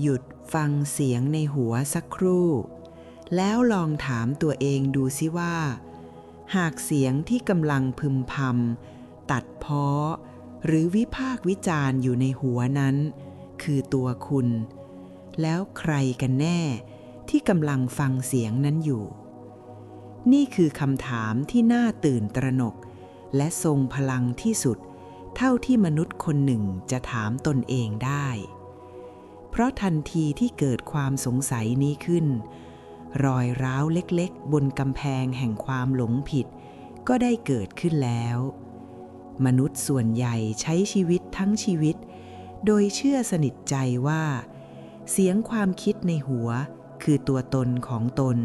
หยุดฟังเสียงในหัวสักครู่ แล้วลองถามตัวเองดูสิว่า หากเสียงที่กำลังพึมพำตัดเพ้อ หรือวิพากวิจารณ์อยู่ในหัวนั้น คือตัวคุณ แล้วใครกันแน่ที่กำลังฟังเสียงนั้นอยู่ นี่คือคำถามที่น่าตื่นตระหนก และทรงพลังที่สุด เท่าที่มนุษย์คนหนึ่งจะถามตนเองได้ เพราะทันทีที่เกิดความสงสัยนี้ขึ้น รอยร้าวเล็กๆ บนกำแพงแห่งความหลงผิด ก็ได้เกิดขึ้นแล้ว มนุษย์ส่วนใหญ่ใช้ชีวิตทั้งชีวิต โดยเชื่อสนิทใจว่า เสียงความคิดในหัวคือตัวตนของตน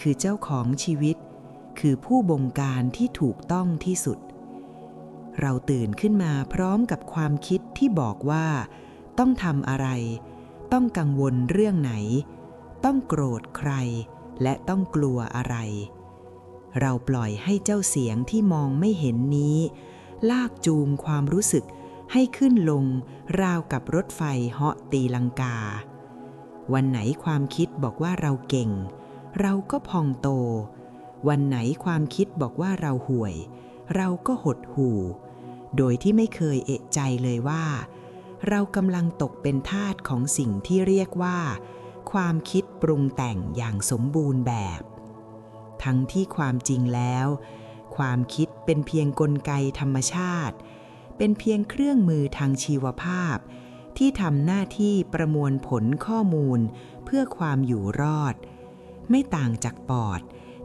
คือเจ้าของชีวิต คือผู้บงการที่ถูกต้องที่สุด เราตื่นขึ้นมาพร้อมกับความคิดที่บอกว่า ต้องทำอะไร ต้องกังวลเรื่องไหน ต้องโกรธใคร และต้องกลัวอะไร เราปล่อยให้เจ้าเสียงที่มองไม่เห็นนี้ ลากจูงความรู้สึกให้ขึ้นลงราวกับรถไฟเหาะตีลังกา วันไหนความคิดบอกว่าเราเก่ง เราก็พองโต วันไหนความคิดบอกว่าเราห่วย เราก็หดหู่ โดยที่ไม่เคยเอะใจเลยว่า เรากำลังตกเป็นทาสของสิ่งที่เรียกว่า ความคิดปรุงแต่งอย่างสมบูรณ์แบบ ทั้งที่ความจริงแล้ว ความคิดเป็นเพียงกลไกธรรมชาติ เป็นเพียงเครื่องมือทางชีวภาพ ที่ทำหน้าที่ประมวลผลข้อมูลเพื่อความอยู่รอด ไม่ต่างจากปอด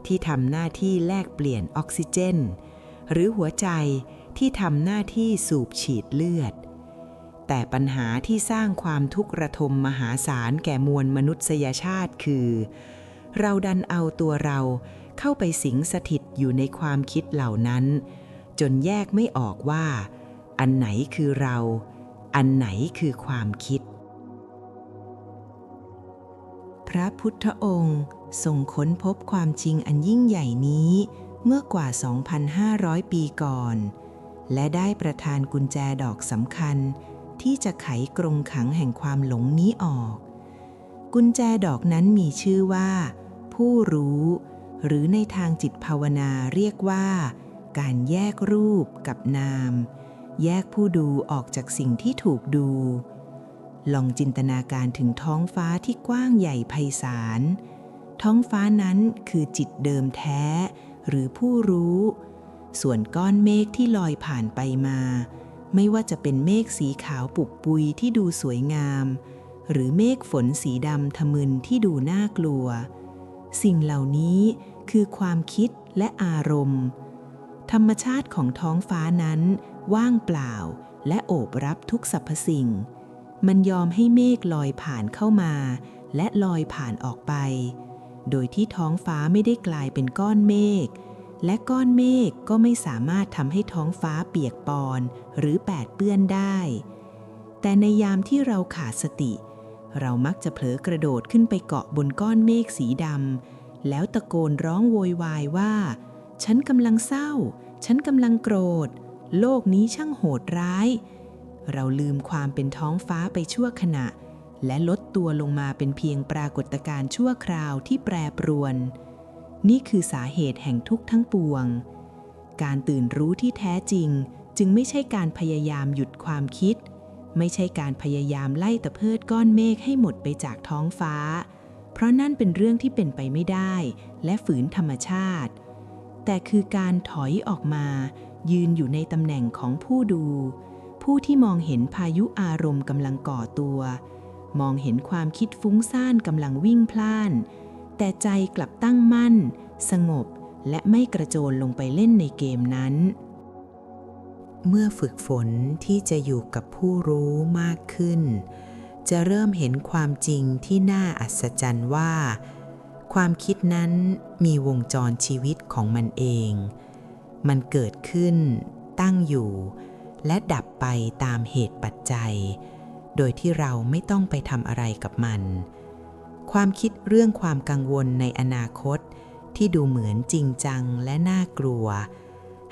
ที่ทำหน้าที่แลกเปลี่ยนออกซิเจน หรือหัวใจที่ทำหน้าที่สูบฉีดเลือด แต่ปัญหาที่สร้างความทุกข์ระทมมหาศาลแก่มวลมนุษยชาติคือ เราดันเอาตัวเราเข้าไปสิงสถิตอยู่ในความคิดเหล่านั้น จนแยกไม่ออกว่า อันไหนคือเรา อันไหนคือความคิด พระพุทธองค์ทรงค้นพบความจริงอันยิ่งใหญ่นี้เมื่อกว่า 2,500 ปีก่อน และได้ประทานกุญแจดอกสำคัญ ที่จะไขกรงขังแห่งความหลงนี้ออก กุญแจดอกนั้นมีชื่อว่า ผู้รู้ หรือในทางจิตภาวนาเรียกว่า การแยกรูปกับนาม แยกผู้ดูออกจากสิ่งที่ถูกดู ลองจินตนาการถึงท้องฟ้าที่กว้างใหญ่ไพศาล ท้องฟ้านั้นคือจิตเดิมแท้ หรือผู้รู้ ส่วนก้อนเมฆที่ลอยผ่านไปมา ไม่ว่าจะเป็นเมฆสีขาวปุกปุยที่ดูสวยงาม หรือเมฆฝนสีดำทะมึนที่ดูน่ากลัว สิ่งเหล่านี้คือความคิดและอารมณ์ ธรรมชาติของท้องฟ้านั้น ว่างเปล่าและโอบรับทุกสรรพสิ่ง มันยอมให้เมฆลอยผ่านเข้ามา และลอยผ่านออกไป โดยที่ท้องฟ้าไม่ได้กลายเป็นก้อนเมฆ และก้อนเมฆก็ไม่สามารถทำให้ท้องฟ้าเปียกปอนหรือแปดเปื้อนได้ แต่ในยามที่เราขาดสติ เรามักจะเผลอกระโดดขึ้นไปเกาะบนก้อนเมฆสีดำแล้วตะโกนร้องโวยวายว่า ฉันกำลังเศร้า ฉันกำลังโกรธ โลกนี้ช่างโหดร้าย เราลืมความเป็นท้องฟ้าไปชั่วขณะ และลดตัวลงมาเป็นเพียงปรากฏการณ์ชั่วคราวที่แปรปรวน นี่คือสาเหตุแห่งทุกข์ทั้งปวง การตื่นรู้ที่แท้จริง จึงไม่ใช่การพยายามหยุดความคิด ไม่ใช่การพยายามไล่ตะเพิดก้อนเมฆให้หมดไปจากท้องฟ้า เพราะนั่นเป็นเรื่องที่เป็นไปไม่ได้ และฝืนธรรมชาติ แต่คือการถอยออกมา ยืนอยู่ในตำแหน่งของผู้ดู ผู้ที่มองเห็นพายุอารมณ์กำลังก่อตัว มองเห็นความคิดฟุ้งซ่านกำลังวิ่งพล่าน แต่ใจกลับตั้งมั่น สงบและไม่กระโจนลงไปเล่นในเกมนั้น เมื่อฝึกฝนที่จะอยู่กับผู้รู้มากขึ้น จะเริ่มเห็นความจริงที่น่าอัศจรรย์ว่า ความคิดนั้นมีวงจรชีวิตของมันเอง มันเกิดขึ้น ตั้งอยู่ และดับไปตามเหตุปัจจัย โดยที่เราไม่ต้องไปทำอะไรกับมัน ความคิดเรื่องความกังวลในอนาคต ที่ดูเหมือนจริงจังและน่ากลัว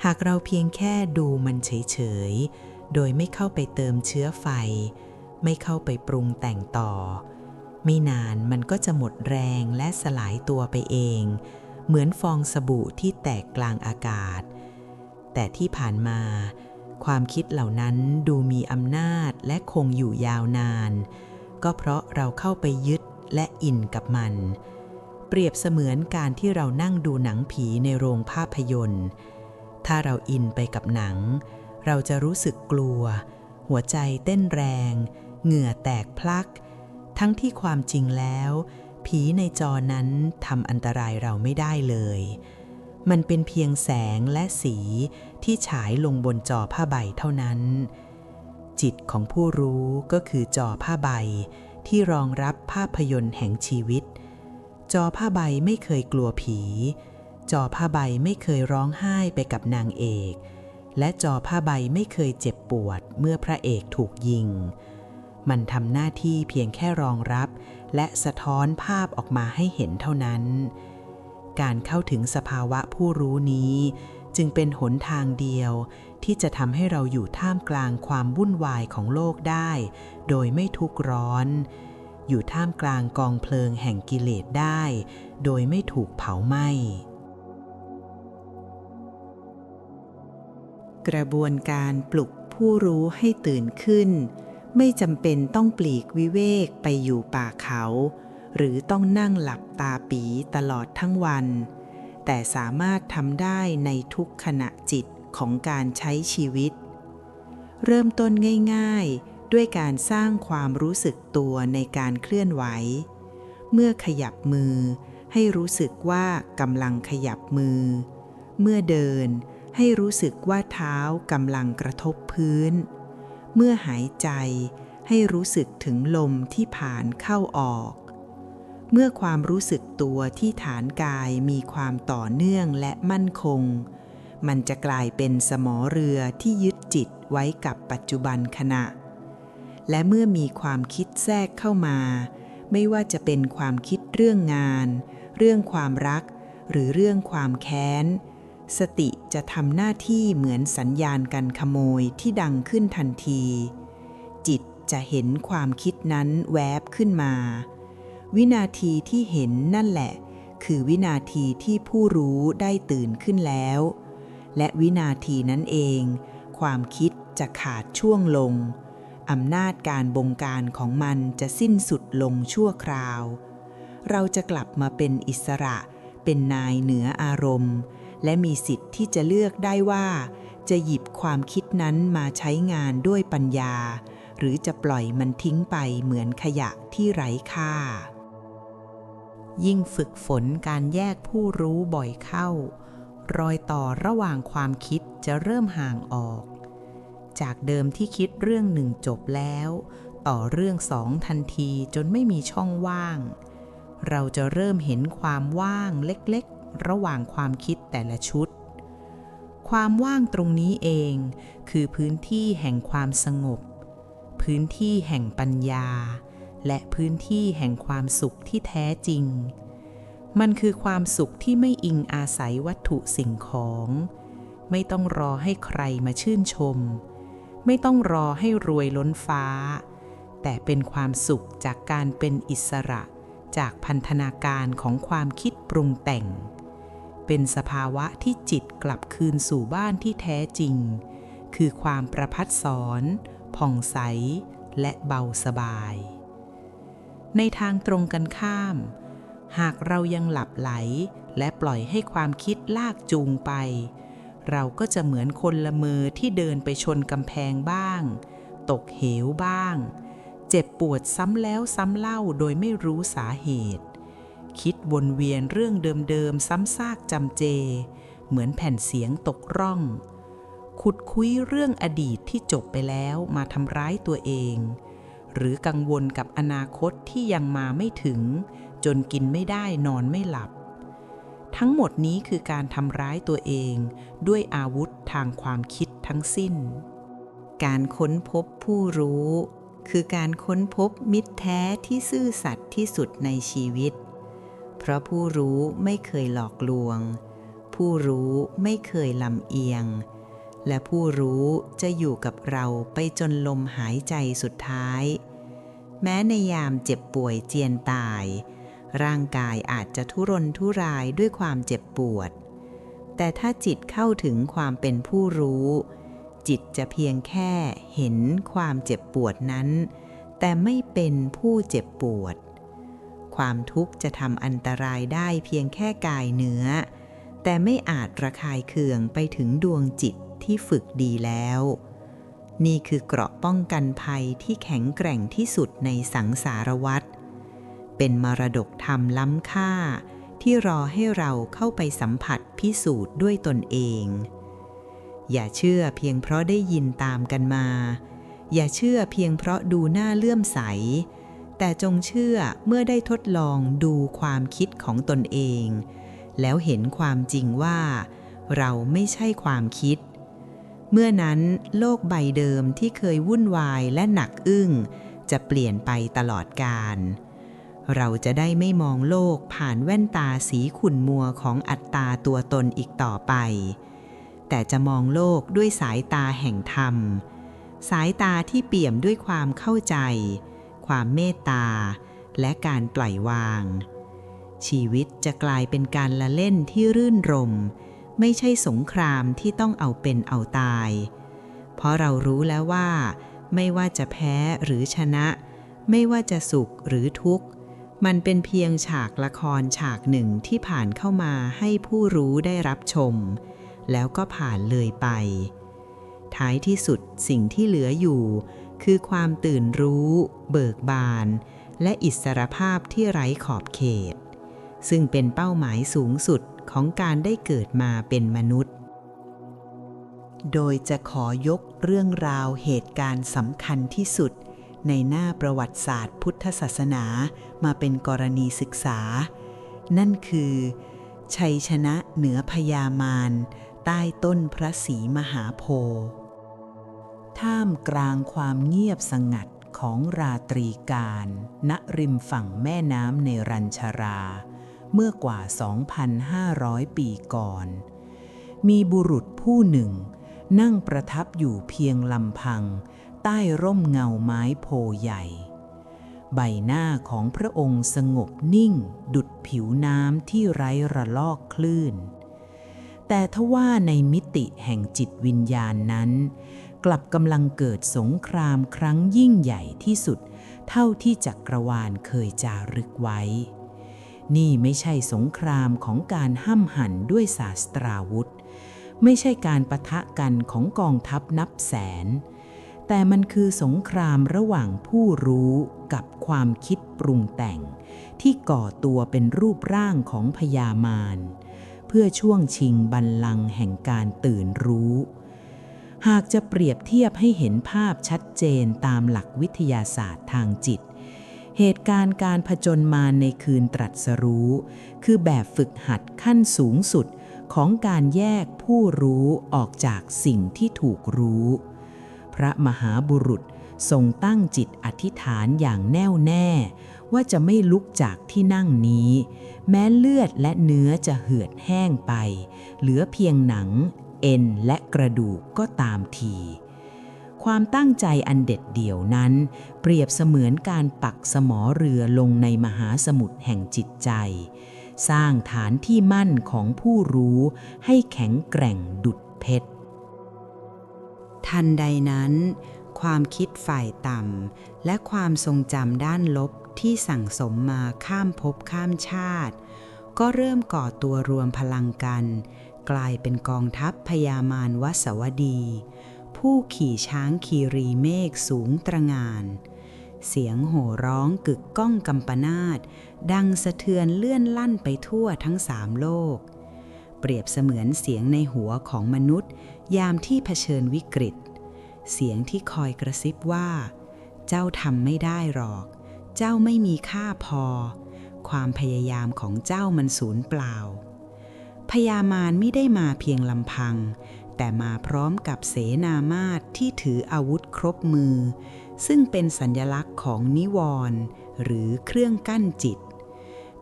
หากเราเพียงแค่ดูมันเฉยๆ โดยไม่เข้าไปเติมเชื้อไฟ ไม่เข้าไปปรุงแต่งต่อ ไม่นานมันก็จะหมดแรงและสลายตัวไปเอง เหมือนฟองสบู่ที่แตกกลางอากาศ แต่ที่ผ่านมาความคิดเหล่านั้นดูมีอำนาจและคงอยู่ยาวนาน ก็เพราะเราเข้าไปยึด และอินกับมัน เปรียบเสมือนการที่เรานั่งดูหนังผีในโรงภาพยนตร์ ถ้าเราอินไปกับหนัง เราจะรู้สึกกลัว หัวใจเต้นแรง เหงื่อแตกพลัก ทั้งที่ความจริงแล้ว ผีในจอนั้นทำอันตรายเราไม่ได้เลย มันเป็นเพียงแสงและสีที่ฉายลงบนจอผ้าใบเท่านั้นจิตของผู้รู้ก็คือจอผ้าใบ ที่รองรับภาพยนตร์แห่งชีวิต จอผ้าใบไม่เคยกลัวผี จอผ้าใบไม่เคยร้องไห้ไปกับนางเอก และจอผ้าใบไม่เคยเจ็บปวดเมื่อพระเอกถูกยิง มันทำหน้าที่เพียงแค่รองรับ และสะท้อนภาพออกมาให้เห็นเท่านั้น การเข้าถึงสภาวะผู้รู้นี้ จึงเป็นหนทางเดียว ที่จะทำให้เราอยู่ท่ามกลางความวุ่นวายของโลกได้ โดยไม่ทุกข์ร้อน อยู่ท่ามกลางกองเพลิงแห่งกิเลสได้ โดยไม่ถูกเผาไหม้กระบวนการปลุกผู้รู้ให้ตื่นขึ้น ไม่จำเป็นต้องปลีกวิเวกไปอยู่ป่าเขา หรือต้องนั่งหลับตาปีตลอดทั้งวัน แต่สามารถทำได้ในทุกขณะจิต ของการใช้ชีวิต เริ่มต้นง่าย ๆ ด้วยการสร้างความรู้สึกตัวในการเคลื่อนไหว เมื่อขยับมือให้รู้สึกว่ากำลังขยับมือ เมื่อเดินให้รู้สึกว่าเท้ากำลังกระทบพื้น เมื่อหายใจให้รู้สึกถึงลมที่ผ่านเข้าออก เมื่อความรู้สึกตัวที่ฐานกายมีความต่อเนื่องและมั่นคง มันจะกลายเป็นสมอเรือที่ยึดจิตไว้กับปัจจุบันขณะ และเมื่อมีความคิดแทรกเข้ามา ไม่ว่าจะเป็นความคิดเรื่องงาน เรื่องความรัก หรือเรื่องความแค้น สติจะทำหน้าที่เหมือนสัญญาณการขโมยที่ดังขึ้นทันที จิตจะเห็นความคิดนั้นแวบขึ้นมา วินาทีที่เห็นนั่นแหละ คือวินาทีที่ผู้รู้ได้ตื่นขึ้นแล้ว และวินาทีนั้นเอง ความคิดจะขาดช่วงลงอำนาจการบงการของมันจะสิ้นสุดลงชั่วคราว เราจะกลับมาเป็นอิสระ เป็นนายเหนืออารมณ์ และมีสิทธิ์ที่จะเลือกได้ว่า จะหยิบความคิดนั้นมาใช้งานด้วยปัญญา หรือจะปล่อยมันทิ้งไปเหมือนขยะที่ไร้ค่า ยิ่งฝึกฝนการแยกผู้รู้บ่อยเข้า รอยต่อระหว่างความคิดจะเริ่มห่างออก จากเดิมที่คิดเรื่องหนึ่งจบแล้ว ต่อเรื่องสองทันทีจนไม่มีช่องว่าง เราจะเริ่มเห็นความว่างเล็กๆ ระหว่างความคิดแต่ละชุด ความว่างตรงนี้เอง คือพื้นที่แห่งความสงบ พื้นที่แห่งปัญญา และพื้นที่แห่งความสุขที่แท้จริง มันคือความสุขที่ไม่อิงอาศัยวัตถุสิ่งของ ไม่ต้องรอให้ใครมาชื่นชม ไม่ต้องรอให้รวยล้นฟ้า แต่เป็นความสุขจากการเป็นอิสระจากพันธนาการของความคิดปรุงแต่ง เป็นสภาวะที่จิตกลับคืนสู่บ้านที่แท้จริง คือความประพัดสอนผ่องใสและเบาสบาย ในทางตรงกันข้าม หากเรายังหลับไหล และปล่อยให้ความคิดลากจูงไป เราก็จะเหมือนคนละเมอที่เดินไปชนกำแพงบ้าง ตกเหวบ้าง เจ็บปวดซ้ำแล้วซ้ำเล่าโดยไม่รู้สาเหตุ คิดวนเวียนเรื่องเดิมๆซ้ำซากจำเจ เหมือนแผ่นเสียงตกร่อง ขุดคุยเรื่องอดีตที่จบไปแล้วมาทำร้ายตัวเอง หรือกังวลกับอนาคตที่ยังมาไม่ถึง จนกินไม่ได้นอนไม่หลับ ทั้งหมดนี้คือการทำร้ายตัวเองด้วยอาวุธทางความคิดทั้งสิ้น การค้นพบผู้รู้ คือการค้นพบมิตรแท้ที่ซื่อสัตย์ที่สุดในชีวิต เพราะผู้รู้ไม่เคยหลอกลวง ผู้รู้ไม่เคยลำเอียง และผู้รู้จะอยู่กับเราไปจนลมหายใจสุดท้ายแม้ในยามเจ็บป่วยเจียนตาย ร่างกายอาจจะทุรนทุรายด้วยความเจ็บปวด แต่ถ้าจิตเข้าถึงความเป็นผู้รู้ จิตจะเพียงแค่เห็นความเจ็บปวดนั้น แต่ไม่เป็นผู้เจ็บปวด ความทุกข์จะทำอันตรายได้เพียงแค่กายเนื้อ แต่ไม่อาจระคายเคืองไปถึงดวงจิตที่ฝึกดีแล้ว นี่คือเกราะป้องกันภัยที่แข็งแกร่งที่สุดในสังสารวัฏ เป็นมรดกธรรมล้ำค่า ที่รอให้เราเข้าไปสัมผัสพิสูจน์ด้วยตนเอง อย่าเชื่อเพียงเพราะได้ยินตามกันมา อย่าเชื่อเพียงเพราะดูหน้าเลื่อมใส แต่จงเชื่อเมื่อได้ทดลองดูความคิดของตนเอง แล้วเห็นความจริงว่า เราไม่ใช่ความคิดเมื่อนั้นโลกใบเดิมที่เคยวุ่นวายและหนักอึ้ง จะเปลี่ยนไปตลอดกาล เราจะได้ไม่มองโลกผ่านแว่นตาสีขุ่นมัวของอัตตาตัวตนอีกต่อไป แต่จะมองโลกด้วยสายตาแห่งธรรม สายตาที่เปี่ยมด้วยความเข้าใจ ความเมตตา และการปล่อยวาง ชีวิตจะกลายเป็นการละเล่นที่รื่นรม ไม่ใช่สงครามที่ต้องเอาเป็นเอาตาย เพราะเรารู้แล้วว่า ไม่ว่าจะแพ้หรือชนะ ไม่ว่าจะสุขหรือทุกข์ มันเป็นเพียงฉากละครฉากหนึ่งที่ผ่านเข้ามาให้ผู้รู้ได้รับชม แล้วก็ผ่านเลยไป ท้ายที่สุดสิ่งที่เหลืออยู่ คือความตื่นรู้ เบิกบาน และอิสรภาพที่ไร้ขอบเขต ซึ่งเป็นเป้าหมายสูงสุดของการได้เกิดมาเป็นมนุษย์ โดยจะขอยกเรื่องราวเหตุการณ์สำคัญที่สุด ในหน้าประวัติศาสตร์พุทธศาสนามาเป็นกรณีศึกษา นั่นคือ ชัยชนะเหนือพญามารใต้ต้นพระศรีมหาโพธิ์ท่ามกลางความเงียบสงัดของราตรีการ ณริมฝั่งแม่น้ำในรัญชารา เมื่อกว่า 2,500 ปีก่อน มีบุรุษผู้หนึ่ง นั่งประทับอยู่เพียงลำพัง ใต้ร่มเงาไม้โพใหญ่ ใบหน้าของพระองค์สงบนิ่ง ดุดผิวน้ำที่ไร้ระลอกคลื่น แต่ทว่าในมิติแห่งจิตวิญญาณนั้น กลับกำลังเกิดสงครามครั้งยิ่งใหญ่ที่สุด เท่าที่จักรวาลเคยจารึกไว้ นี่ไม่ใช่สงครามของการห้ำหั่นด้วยศาสตราวุธ ไม่ใช่การประทะกันของกองทัพนับแสน แต่มันคือสงครามระหว่างผู้รู้กับความคิดปรุงแต่ง ที่ก่อตัวเป็นรูปร่างของพญามารเพื่อช่วงชิงบัลลังก์แห่งการตื่นรู้ หากจะเปรียบเทียบให้เห็นภาพชัดเจนตามหลักวิทยาศาสตร์ทางจิต เหตุการณ์การผจญมารในคืนตรัสรู้ คือแบบฝึกหัดขั้นสูงสุดของการแยกผู้รู้ออกจากสิ่งที่ถูกรู้ พระมหาบุรุษทรงตั้งจิตอธิษฐานอย่างแน่วแน่ ว่าจะไม่ลุกจากที่นั่งนี้ แม้เลือดและเนื้อจะเหือดแห้งไป เหลือเพียงหนัง เอ็นและกระดูกก็ตามทีความตั้งใจอันเด็ดเดี่ยวนั้น เปรียบเสมือนการปักสมอเรือลงในมหาสมุทรแห่งจิตใจ สร้างฐานที่มั่นของผู้รู้ให้แข็งแกร่งดุดเพชร ทันใดนั้น ความคิดฝ่ายต่ำและความทรงจำด้านลบที่สั่งสมมาข้ามภพข้ามชาติ ก็เริ่มก่อตัวรวมพลังกัน กลายเป็นกองทัพพญามารวสวดี ผู้ขี่ช้างคีรีเมฆสูงตระงาน เสียงโห่ร้องกึกก้องกำปนาตดังสะเทือนเลื่อนลั่นไปทั่วทั้งสามโลก เปรียบเสมือนเสียงในหัวของมนุษย์ ยามที่เผชิญวิกฤต เสียงที่คอยกระซิบว่า เจ้าทำไม่ได้หรอก เจ้าไม่มีค่าพอ ความพยายามของเจ้ามันสูญเปล่าพญามารไม่ได้มาเพียงลำพัง แต่มาพร้อมกับเสนามาตที่ถืออาวุธครบมือ ซึ่งเป็นสัญลักษณ์ของนิวรณ์หรือเครื่องกั้นจิต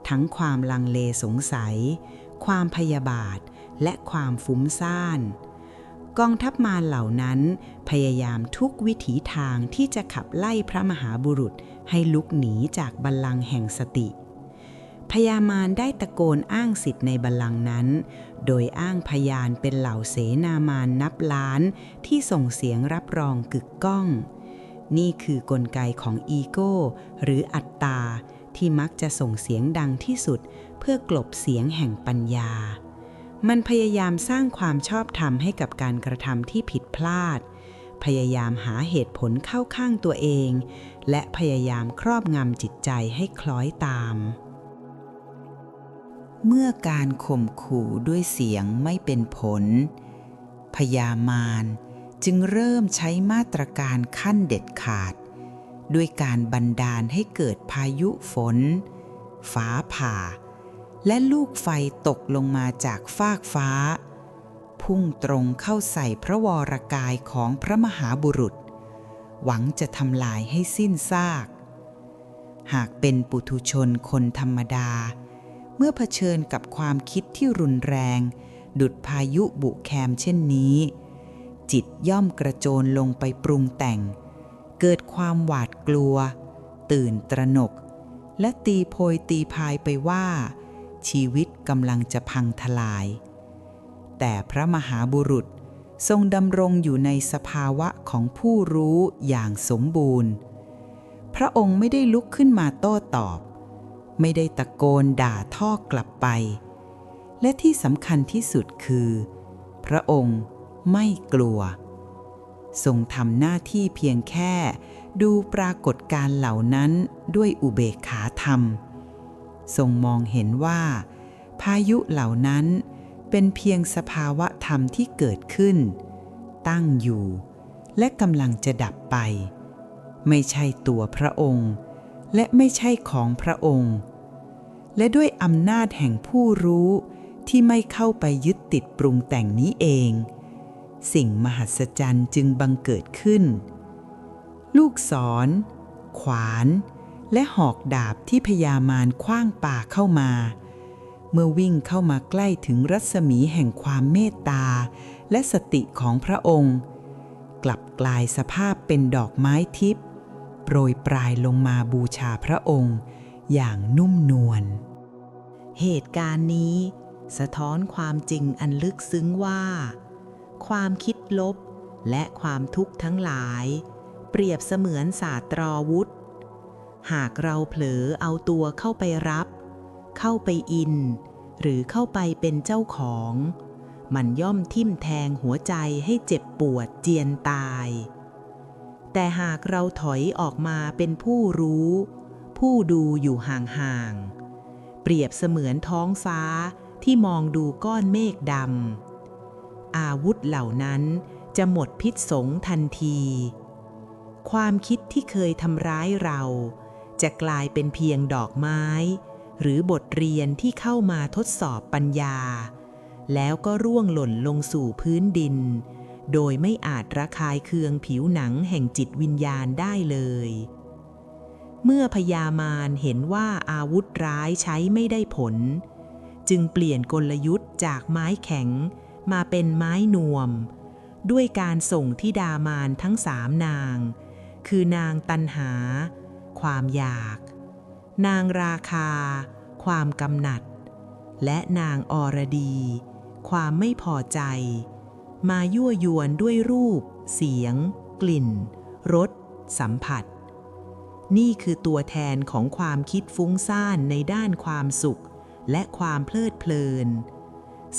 ทั้งความลังเลสงสัย ความพยาบาท และความฟุ้งซ่าน กองทัพมารเหล่านั้น พยายามทุกวิถีทางที่จะขับไล่พระมหาบุรุษให้ลุกหนีจากบัลลังก์แห่งสติ พญามารได้ตะโกนอ้างสิทธิ์ในบัลลังก์นั้น โดยอ้างพยานเป็นเหล่าเสนามารนับล้านที่ส่งเสียงรับรองกึกก้อง นี่คือกลไกของอีโก้ หรืออัตตาที่มักจะส่งเสียงดังที่สุด เพื่อกลบเสียงแห่งปัญญา มันพยายามสร้างความชอบธรรมให้กับการกระทำที่ผิดพลาด พยายามหาเหตุผลเข้าข้างตัวเอง และพยายามครอบงำจิตใจให้คล้อยตาม เมื่อการข่มขู่ด้วยเสียงไม่เป็นผล พยามารจึงเริ่มใช้มาตรการขั้นเด็ดขาด ด้วยการบันดาลให้เกิดพายุฝน ฟ้าผ่า และลูกไฟตกลงมาจากฟากฟ้า พุ่งตรงเข้าใส่พระวรกายของพระมหาบุรุษ หวังจะทำลายให้สิ้นซาก หากเป็นปุถุชนคนธรรมดา เมื่อเผชิญกับความคิดที่รุนแรง ดุดพายุบุแคมเช่นนี้ จิตย่อมกระโจนลงไปปรุงแต่ง เกิดความหวาดกลัว ตื่นตระหนก และตีโพยตีพายไปว่า ชีวิตกำลังจะพังทลาย แต่พระมหาบุรุษทรงดำรงอยู่ในสภาวะของผู้รู้อย่างสมบูรณ์ พระองค์ไม่ได้ลุกขึ้นมาโต้ตอบ ไม่ได้ตะโกนด่าท่อกลับไป และที่สำคัญที่สุดคือ พระองค์ไม่กลัว ทรงทำหน้าที่เพียงแค่ดูปรากฏการเหล่านั้นด้วยอุเบกขาธรรม ทรงมองเห็นว่า พายุเหล่านั้นเป็นเพียงสภาวะธรรมที่เกิดขึ้น ตั้งอยู่ และกำลังจะดับไป ไม่ใช่ตัวพระองค์ และไม่ใช่ของพระองค์ และด้วยอำนาจแห่งผู้รู้ที่ไม่เข้าไปยึดติดปรุงแต่งนี้เอง สิ่งมหัศจรรย์จึงบังเกิดขึ้น ลูกศร ขวาน และหอกดาบที่พยามารคว้างป่าเข้ามา เมื่อวิ่งเข้ามาใกล้ถึงรัศมีแห่งความเมตตา และสติของพระองค์ กลับกลายสภาพเป็นดอกไม้ทิพย์โปรยปลายลงมาบูชาพระองค์ อย่างนุ่มนวล เหตุการณ์นี้ สะท้อนความจริงอันลึกซึ้งว่า ความคิดลบและความทุกข์ทั้งหลาย เปรียบเสมือนศาสตราวุธ หากเราเผลอเอาตัวเข้าไปรับ เข้าไปอิน หรือเข้าไปเป็นเจ้าของ มันย่อมทิ่มแทงหัวใจให้เจ็บปวดเจียนตาย แต่หากเราถอยออกมาเป็นผู้รู้ ผู้ดูอยู่ห่างๆ เปรียบเสมือนท้องฟ้าที่มองดูก้อนเมฆดำ อาวุธเหล่านั้นจะหมดพิษสงทันที ความคิดที่เคยทำร้ายเรา จะกลายเป็นเพียงดอกไม้ หรือบทเรียนที่เข้ามาทดสอบปัญญา แล้วก็ร่วงหล่นลงสู่พื้นดิน โดยไม่อาจระคายเคืองผิวหนังแห่งจิตวิญญาณได้เลย เมื่อพญามารเห็นว่าอาวุธร้ายใช้ไม่ได้ผล จึงเปลี่ยนกลยุทธ์จากไม้แข็งมาเป็นไม้นวม ด้วยการส่งทิดามานทั้งสามนาง คือนางตันหา ความอยาก นางราคา ความกำหนัด และนางอรดี ความไม่พอใจ มายั่วยวนด้วยรูป เสียง กลิ่น รส สัมผัส นี่คือตัวแทนของความคิดฟุ้งซ่านในด้านความสุข และความเพลิดเพลิน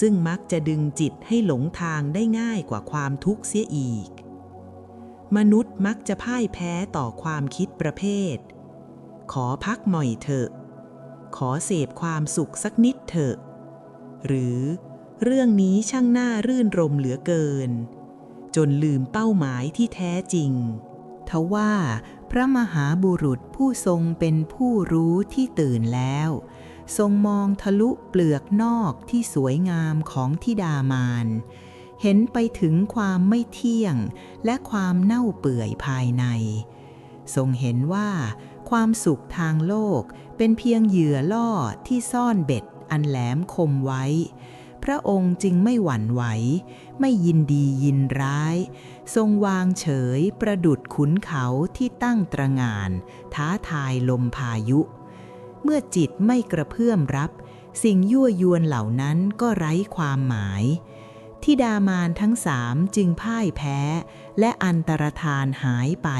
ซึ่งมักจะดึงจิตให้หลงทางได้ง่ายกว่าความทุกข์เสียอีกมนุษย์มักจะพ่ายแพ้ต่อความคิดประเภท ขอพักหน่อยเถอะ ขอเสพความสุขสักนิดเถอะ หรือเรื่องนี้ช่างน่ารื่นรมเหลือเกิน จนลืมเป้าหมายที่แท้จริง ทว่าพระมหาบุรุษผู้ทรงเป็นผู้รู้ที่ตื่นแล้ว ทรงมองทะลุเปลือกนอกที่สวยงามของทิดามาน เห็นไปถึงความไม่เที่ยงและความเน่าเปื่อยภายใน ทรงเห็นว่า ความสุขทางโลก เป็นเพียงเหยื่อล่อที่ซ่อนเบ็ดอันแหลมคมไว้ พระองค์จึงไม่หวั่นไหว ไม่ยินดียินร้าย ทรงวางเฉยประดุดขุนเขาที่ตั้งตระงาน ท้าทายลมพายุ เมื่อจิตไม่กระเพื่อมรับ สิ่งยั่วยวนเหล่านั้นก็ไร้ความหมายทิดามานทั้งสามจึงพ่ายแพ้และอันตรธานหายไป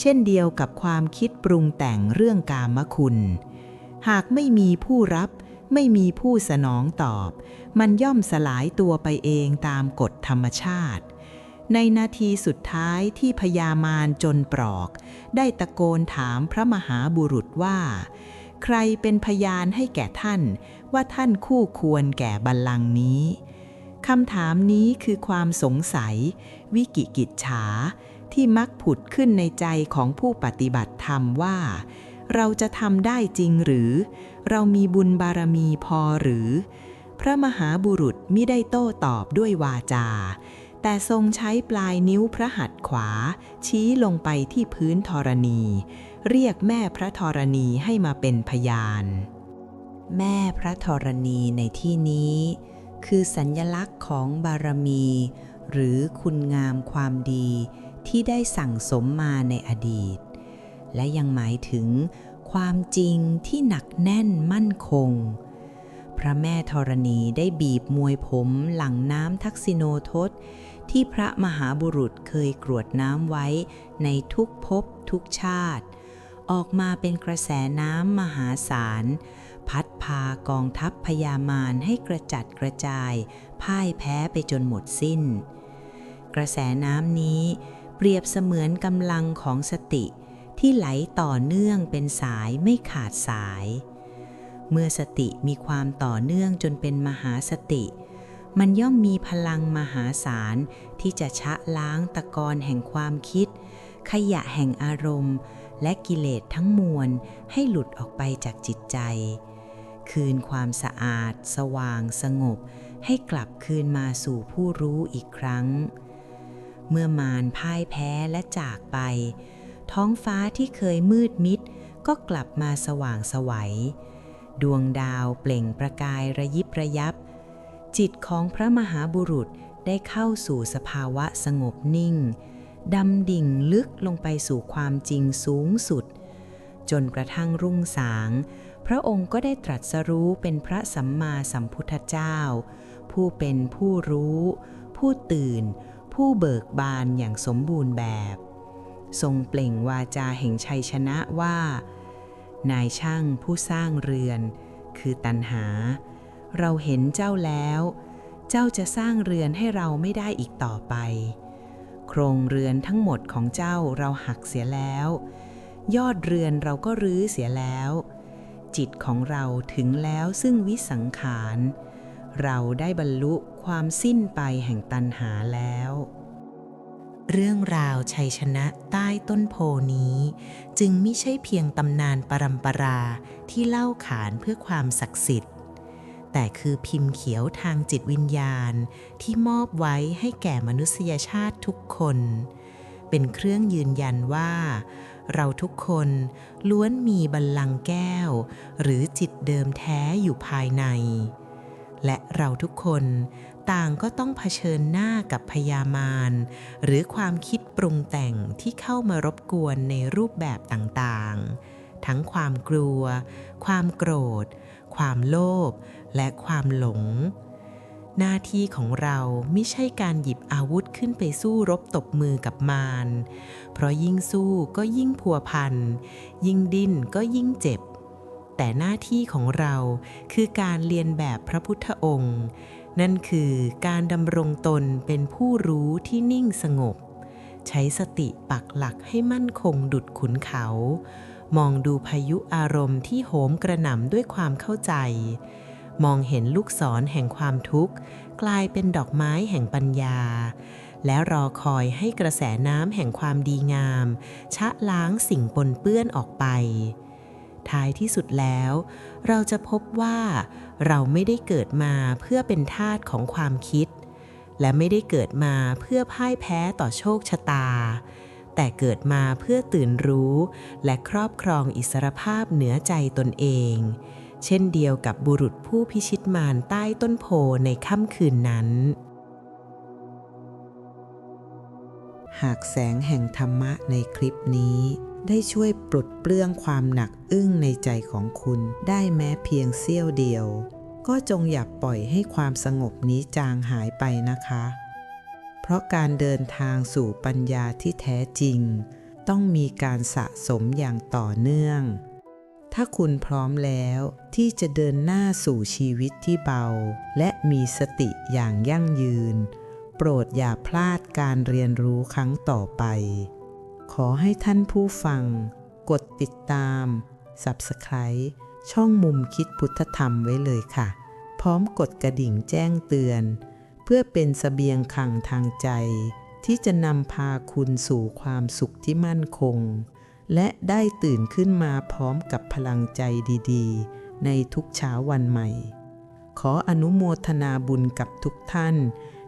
เช่นเดียวกับความคิดปรุงแต่งเรื่องกามคุณ หากไม่มีผู้รับไม่มีผู้สนองตอบ มันย่อมสลายตัวไปเองตามกฎธรรมชาติ ในนาทีสุดท้ายที่พญามารจนปลอก ได้ตะโกนถามพระมหาบุรุษว่า ใครเป็นพยานให้แก่ท่าน ว่าท่านคู่ควรแก่บัลลังก์นี้คำถามนี้คือความสงสัย วิกิกิจฉา ที่มักผุดขึ้นในใจของผู้ปฏิบัติธรรมว่า เราจะทำได้จริงหรือ เรามีบุญบารมีพอหรือ พระมหาบุรุษมิได้โต้ตอบด้วยวาจา แต่ทรงใช้ปลายนิ้วพระหัตถ์ขวา ชี้ลงไปที่พื้นธรณี เรียกแม่พระธรณีให้มาเป็นพยาน แม่พระธรณีในที่นี้ คือสัญญลักษณ์ของบารมี หรือคุณงามความดี ที่ได้สั่งสมมาในอดีต และยังหมายถึงความจริงที่หนักแน่นมั่นคง พระแม่ธรณีได้บีบมวยผมหลังน้ำทักษิโนทศที่พระมหาบุรุษเคยกรวดน้ำไว้ในทุกภพทุกชาติ ออกมาเป็นกระแสน้ำมหาศาล พัดพากองทัพพญามารให้กระจัดกระจาย พ่ายแพ้ไปจนหมดสิ้น กระแสน้ำนี้ เปรียบเสมือนกำลังของสติที่ไหลต่อเนื่องเป็นสายไม่ขาดสาย เมื่อสติมีความต่อเนื่องจนเป็นมหาสติ มันย่อมมีพลังมหาศาลที่จะชะล้างตะกอนแห่งความคิด ขยะแห่งอารมณ์ และกิเลสทั้งมวลให้หลุดออกไปจากจิตใจ คืนความสะอาด สว่างสงบ ให้กลับคืนมาสู่ผู้รู้อีกครั้ง เมื่อมารพ่ายแพ้และจากไป ท้องฟ้าที่เคยมืดมิด ก็กลับมาสว่างสวัย ดวงดาวเปล่งประกายระยิบระยับ จิตของพระมหาบุรุษได้เข้าสู่สภาวะสงบนิ่ง ดำดิ่งลึกลงไปสู่ความจริงสูงสุด จนกระทั่งรุ่งสาง พระองค์ก็ได้ตรัสรู้เป็นพระสัมมาสัมพุทธเจ้า ผู้เป็นผู้รู้ ผู้ตื่น ผู้เบิกบานอย่างสมบูรณ์แบบ ทรงเปล่งวาจาแห่งชัยชนะว่า นายช่างผู้สร้างเรือน คือตันหา เราเห็นเจ้าแล้ว เจ้าจะสร้างเรือนให้เราไม่ได้อีกต่อไป โครงเรือนทั้งหมดของเจ้าเราหักเสียแล้ว ยอดเรือนเราก็รื้อเสียแล้ว จิตของเราถึงแล้วซึ่งวิสังขาร เราได้บรรลุความสิ้นไปแห่งตันหาแล้ว เรื่องราวชัยชนะใต้ต้นโพนี้ จึงไม่ใช่เพียงตำนานปรำปราที่เล่าขานเพื่อความศักดิ์สิทธิ์ แต่คือพิมพ์เขียวทางจิตวิญญาณที่มอบไว้ให้แก่มนุษยชาติทุกคน เป็นเครื่องยืนยันว่าเราทุกคนล้วนมีบัลลังก์แก้ว หรือจิตเดิมแท้อยู่ภายใน และเราทุกคนต่างก็ต้องเผชิญหน้ากับพยามารหรือความคิดปรุงแต่งที่เข้ามารบกวนในรูปแบบต่างๆ ทั้งความกลัว ความโกรธ ความโลภและความหลง หน้าที่ของเราไม่ใช่การหยิบอาวุธขึ้นไปสู้รบตบมือกับมาร เพราะยิ่งสู้ก็ยิ่งพัวพัน ยิ่งดิ้นก็ยิ่งเจ็บ แต่หน้าที่ของเราคือการเรียนแบบพระพุทธองค์ นั่นคือการดำรงตนเป็นผู้รู้ที่นิ่งสงบ ใช้สติปักหลักให้มั่นคงดุดขุนเขา มองดูพายุอารมณ์ที่โหมกระหน่ำด้วยความเข้าใจ มองเห็นลูกศรแห่งความทุกข์ กลายเป็นดอกไม้แห่งปัญญา และรอคอยให้กระแสน้ำแห่งความดีงาม ชะล้างสิ่งปนเปื้อนออกไป ท้ายที่สุดแล้ว เราจะพบว่าเราไม่ได้เกิดมาเพื่อเป็นทาสของความคิด และไม่ได้เกิดมาเพื่อพ่ายแพ้ต่อโชคชะตา แต่เกิดมาเพื่อตื่นรู้ และครอบครองอิสรภาพเหนือใจตนเอง เช่นเดียวกับบุรุษผู้พิชิตมารใต้ต้นโพในค่ำคืนนั้น หากแสงแห่งธรรมะในคลิปนี้ ได้ช่วยปลดเปลื้องความหนักอึ้งในใจของคุณ ได้แม้เพียงเสี้ยวเดียว ก็จงอย่าปล่อยให้ความสงบนี้จางหายไปนะคะ เพราะการเดินทางสู่ปัญญาที่แท้จริง ต้องมีการสะสมอย่างต่อเนื่อง ถ้าคุณพร้อมแล้วที่จะเดินหน้าสู่ชีวิตที่เบา และมีสติอย่างยั่งยืน โปรดอย่าพลาดการเรียนรู้ครั้งต่อไป ขอให้ท่านผู้ฟัง กดติดตาม Subscribe ช่องมุมคิดพุทธธรรมไว้เลยค่ะ พร้อมกดกระดิ่งแจ้งเตือน เพื่อเป็นสเสบียงขังทางใจ ที่จะนำพาคุณสู่ความสุขที่มั่นคง และได้ตื่นขึ้นมาพร้อมกับพลังใจดีๆ ในทุกเช้าวันใหม่ ขออนุโมทนาบุญกับทุกท่าน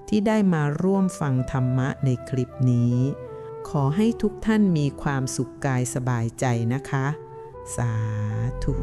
ที่ได้มาร่วมฟังธรรมะในคลิปนี้ ขอให้ทุกท่านมีความสุขกายสบายใจนะคะ สาธุ